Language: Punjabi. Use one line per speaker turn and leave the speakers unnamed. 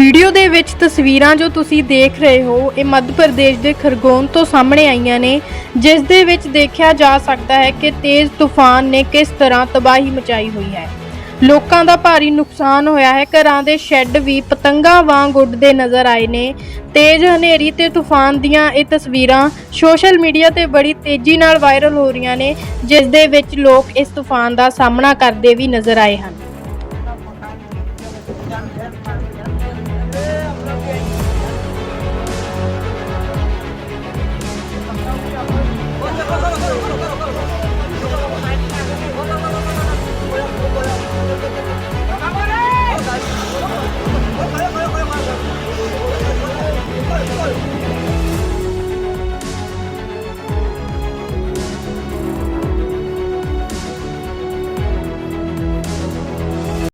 ਵੀਡੀਓ ਦੇ ਵਿੱਚ ਤਸਵੀਰਾਂ ਜੋ ਤੁਸੀਂ ਦੇਖ ਰਹੇ ਹੋ, ਇਹ ਮੱਧ ਪ੍ਰਦੇਸ਼ ਦੇ ਖਰਗੋਨ ਤੋਂ ਸਾਹਮਣੇ ਆਈਆਂ ਨੇ, ਜਿਸ ਦੇ ਵਿੱਚ ਦੇਖਿਆ ਜਾ ਸਕਦਾ ਹੈ ਕਿ ਤੇਜ਼ ਤੂਫਾਨ ਨੇ ਕਿਸ ਤਰ੍ਹਾਂ ਤਬਾਹੀ ਮਚਾਈ ਹੋਈ ਹੈ। ਲੋਕਾਂ ਦਾ ਭਾਰੀ ਨੁਕਸਾਨ ਹੋਇਆ ਹੈ। ਘਰਾਂ ਦੇ ਸ਼ੈੱਡ ਵੀ ਪਤੰਗਾਂ ਵਾਂਗ ਉੱਡਦੇ ਨਜ਼ਰ ਆਏ ਨੇ। ਤੇਜ਼ ਹਨੇਰੀ ਤੇ ਤੂਫਾਨ ਦੀਆਂ ਇਹ ਤਸਵੀਰਾਂ ਸੋਸ਼ਲ ਮੀਡੀਆ ਤੇ ਬੜੀ ਤੇਜ਼ੀ ਨਾਲ ਵਾਇਰਲ ਹੋ ਰਹੀਆਂ ਨੇ, ਜਿਸ ਦੇ ਵਿੱਚ ਲੋਕ ਇਸ ਤੂਫਾਨ ਦਾ ਸਾਹਮਣਾ ਕਰਦੇ ਵੀ ਨਜ਼ਰ ਆਏ ਹਨ। Thank you.